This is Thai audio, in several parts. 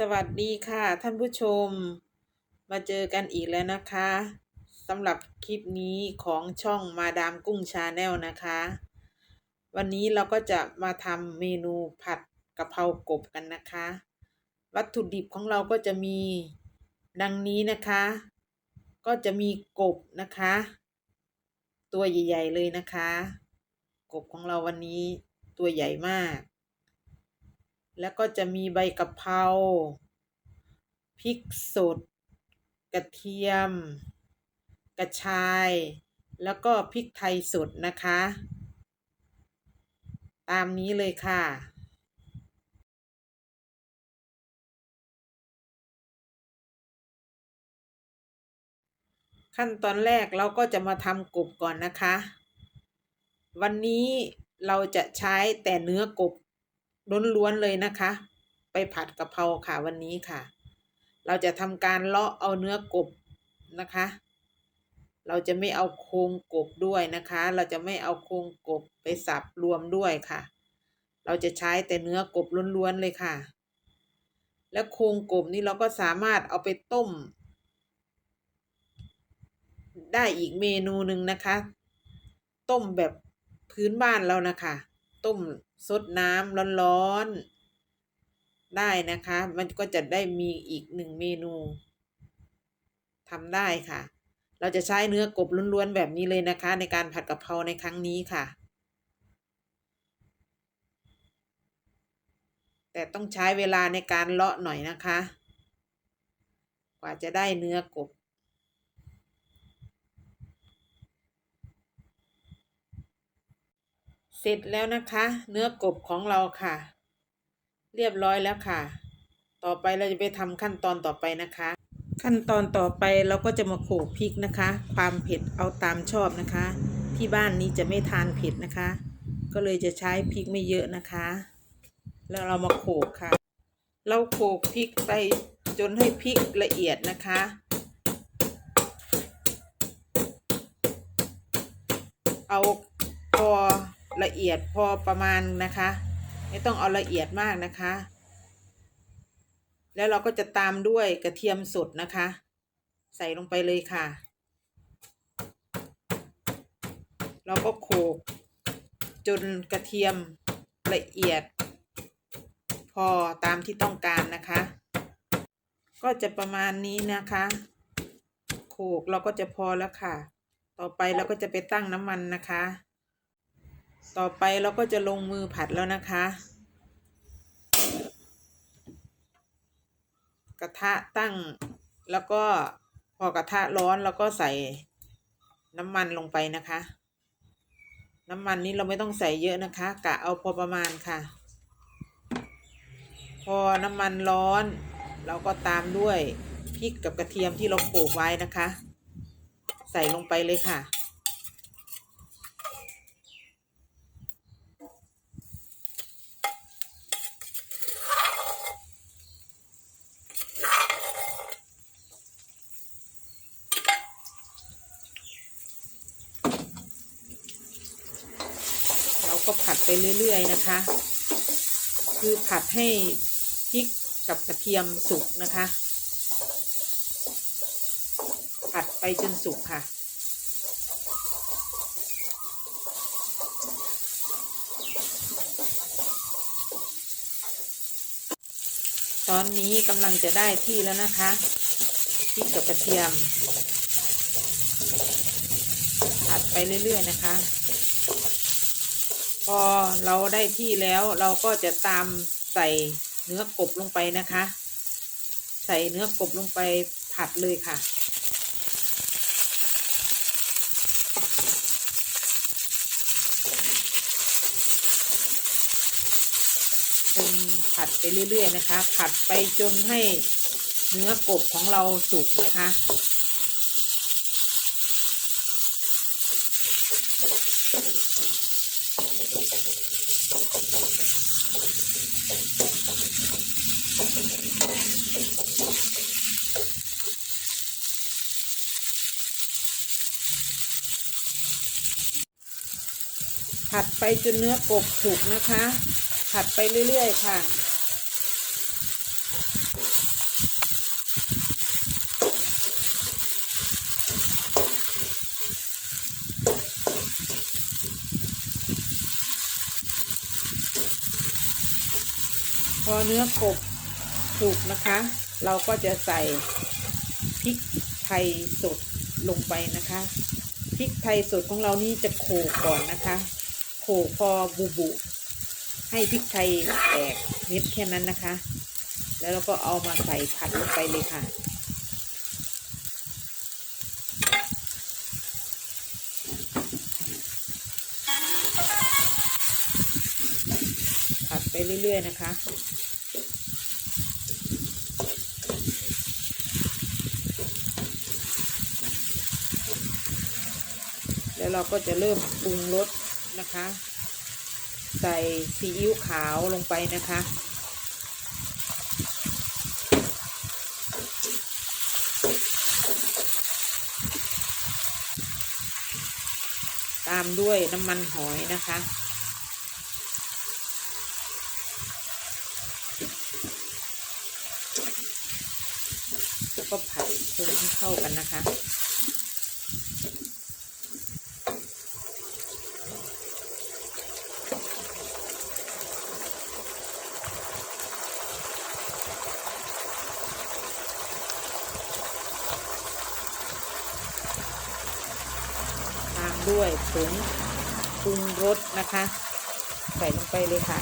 สวัสดีค่ะ ท่านผู้ชม มาเจอกันอีกแล้วนะคะสำหรับคลิปนี้ของช่องมาดามกุ้งชาแนลนะคะ วันนี้เราก็จะมาทำเมนูผัดกะเพรากบกันนะคะ วัตถุดิบของเราก็จะมีดังนี้นะคะ ก็จะมีกบนะคะ ตัวใหญ่ ๆ เลยนะคะ กบของเราวันนี้ตัวใหญ่มาก แล้วก็จะมีใบกะเพราพริกสด กระเทียม กระชาย แล้วก็พริกไทยสดนะคะ ตามนี้เลยค่ะขั้นตอนแรกเราก็จะมาทำกบก่อนนะคะ วันนี้เราจะใช้แต่เนื้อกบ ล้วนๆเลยนะคะ ไปผัดกะเพราค่ะวันนี้ค่ะ เราจะทำการเลาะเอาเนื้อกบนะคะ เราจะไม่เอาโครงกบด้วยนะคะ เราจะไม่เอาโครงกบไปสับรวมด้วยค่ะ เราจะใช้แต่เนื้อกบล้วนๆเลยค่ะ และโครงกบนี้เราก็สามารถเอาไปต้ม ได้อีกเมนูหนึ่งนะคะ ต้มแบบพื้นบ้านเรานะคะ ต้ม ซดน้ำร้อนๆ ได้นะคะ มันก็จะได้มีอีกหนึ่งเมนูทำได้ค่ะ เราจะใช้เนื้อกบล้วนๆ แบบนี้เลยนะคะ ในการผัดกะเพราในครั้งนี้ค่ะ แต่ต้องใช้เวลาในการเลาะหน่อยนะคะ กว่าจะได้เนื้อกบ เส ร็จแล้วนะคะ เนื้อกบของเราค่ะ เรียบร้อยแล้วค่ะ ต่อไปเราจะไปทำขั้นตอนต่อไปนะคะ ขั้นตอนต่อไปเราก็จะมาโขลกพริกนะคะ ความเผ็ดเอาตามชอบนะคะ ที่บ้านนี้จะไม่ทานเผ็ดนะคะ ก็เลยจะใช้พริกไม่เยอะนะคะ แล้วเรามาโขลกค่ะ เราโขลกพริกไปจนให้พริกละเอียดนะคะเอาพอ ละเอียดพอประมาณนะคะ ไม่ต้องเอาละเอียดมากนะคะ แล้วเราก็จะตามด้วยกระเทียมสดนะคะ ใส่ลงไปเลยค่ะ เราก็โขลกจนกระเทียมละเอียด พอตามที่ต้องการนะคะ ก็จะประมาณนี้นะคะ โขลกเราก็จะพอแล้วค่ะ ต่อไปเราก็จะไปตั้งน้ำมันนะคะ ต่อไปเราก็จะลงมือผัดแล้วนะคะ กระทะตั้งแล้วก็พอกระทะร้อนเราก็ใส่น้ำมันลงไปนะคะ น้ำมันนี้เราไม่ต้องใส่เยอะนะคะ กะเอาพอประมาณค่ะ พอน้ำมันร้อน เราก็ตามด้วยพริกกับกระเทียมที่เราโขลกไว้นะคะ ใส่ลงไปเลยค่ะ ก็ผัดไปเรื่อยๆนะคะ คือผัดให้พริกกับกระเทียมสุกนะคะ ผัดไปจนสุกค่ะ ตอนนี้กำลังจะได้ที่แล้วนะคะพริกกับกระเทียม ผัดไปเรื่อยๆนะคะ พอเราได้ที่แล้วเราก็จะตามใส่เนื้อกบลงไปนะคะ ใส่เนื้อกบลงไปผัดเลยค่ะเป็นผัดไปเรื่อยๆนะคะ ผัดไปจนให้เนื้อกบของเราสุกนะคะ ผัดไปจนเนื้อกบสุกนะคะ ผัดไปเรื่อยๆค่ะ พอเนื้อกบสุกนะคะ เราก็จะใส่พริกไทยสดลงไปนะคะพริกไทยสดของเรานี่จะโขลกก่อนนะคะ โขกพอบุบุ ให้พริกไทยแตกเม็ดแค่นั้นนะคะ แล้วเราก็เอามาใส่ผัดลงไปเลยค่ะ ผัดไปเรื่อย ๆ นะคะแล้วเราก็จะเริ่มปรุงรส นะคะ ใส่ซีอิ๊วขาวลงไปนะคะ ตามด้วยน้ำมันหอยนะคะแล้วก็ผัดคนให้เข้ากันนะคะ ด้วยผงปรุงรสนะคะ ใส่ลงไปเลยค่ะ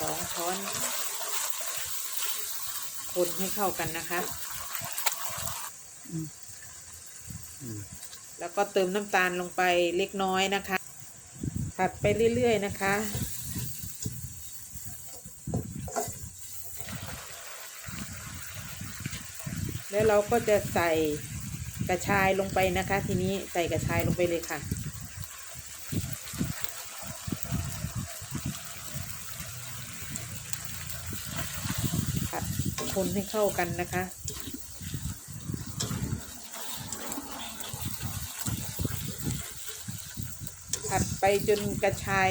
สองช้อน คนให้เข้ากันนะคะแล้วก็เติมน้ำตาลลงไปเล็กน้อยนะคะ ผัดไปเรื่อย ๆ นะคะ แล้วเราก็จะใส่กระชายลงไปนะคะ ทีนี้ใส่กระชายลงไปเลยค่ะผัดคนให้เข้ากันนะคะผัดไปจนกระชาย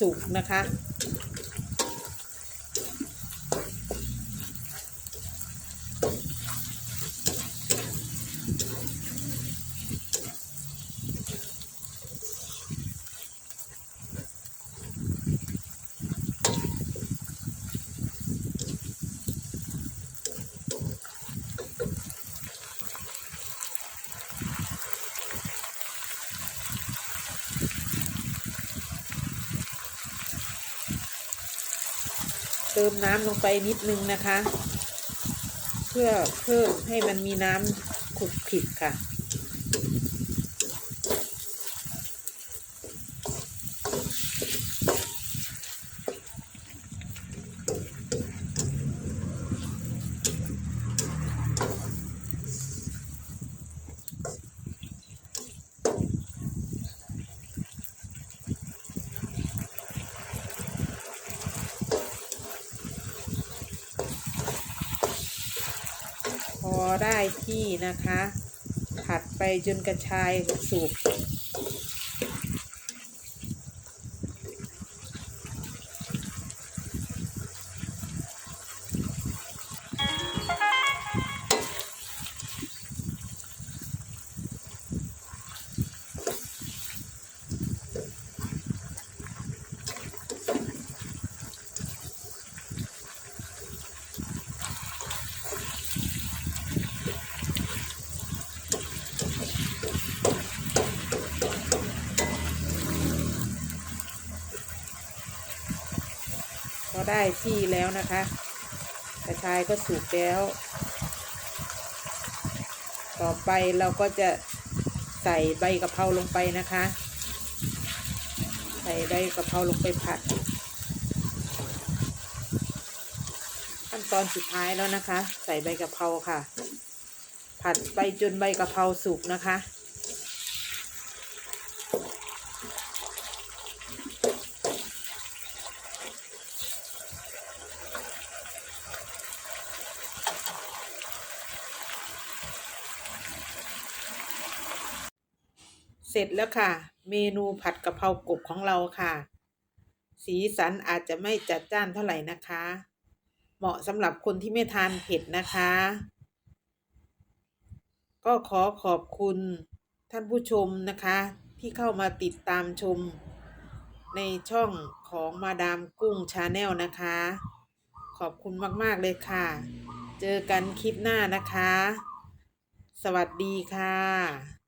สุกนะคะ ติมน้ำลงไปนิดนึงนะคะ เพื่อเพิ่มให้มันมีน้ำขุดผิดค่ะ ได้ที่นะคะ ผัดไปจนกระชายสุก ได้ที่แล้วนะคะกระชายก็สุกแล้ว ต่อไปเราก็จะใส่ใบกะเพราลงไปนะคะ ใส่ใบกะเพราลงไปผัด ขั้นตอนสุดท้ายแล้วนะคะ ใส่ใบกะเพราค่ะ ผัดไปจนใบกะเพราสุกนะคะ เสร็จแล้วค่ะ เมนูผัดกะเพรากบของเราค่ะ สีสันอาจจะไม่จัดจ้านเท่าไหร่นะคะ เหมาะสำหรับคนที่ไม่ทานเผ็ดนะคะ ก็ขอขอบคุณท่านผู้ชมนะคะ ที่เข้ามาติดตามชม ในช่องของมาดามกุ้งชาแนลนะคะ ขอบคุณมาก ๆ เลยค่ะ เจอกันคลิปหน้านะคะ สวัสดีค่ะ